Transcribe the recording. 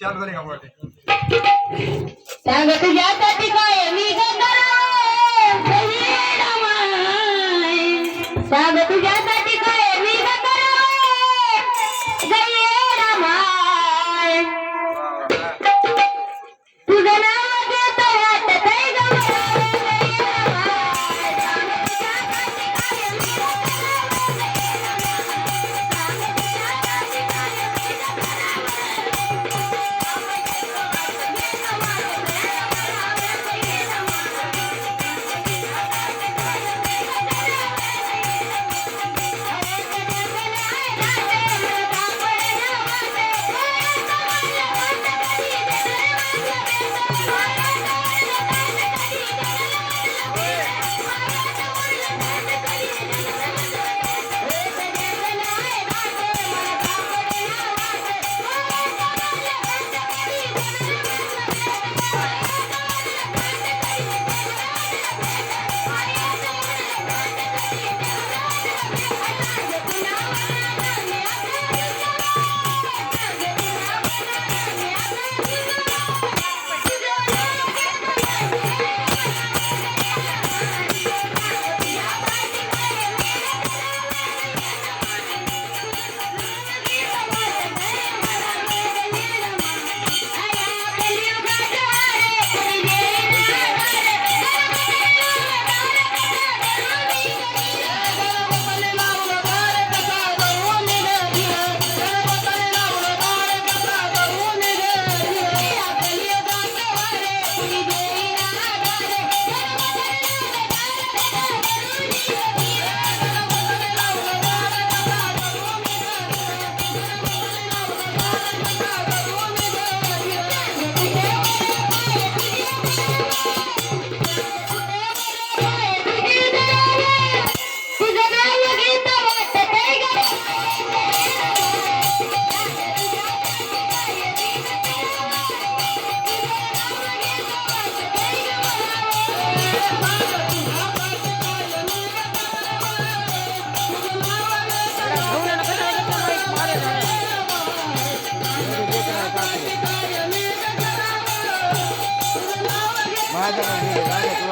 चालू झाली का बोलते सांग तुझ्यासाठी काय मी गंगाराम सांग तुझ्या ராஜா ராஜா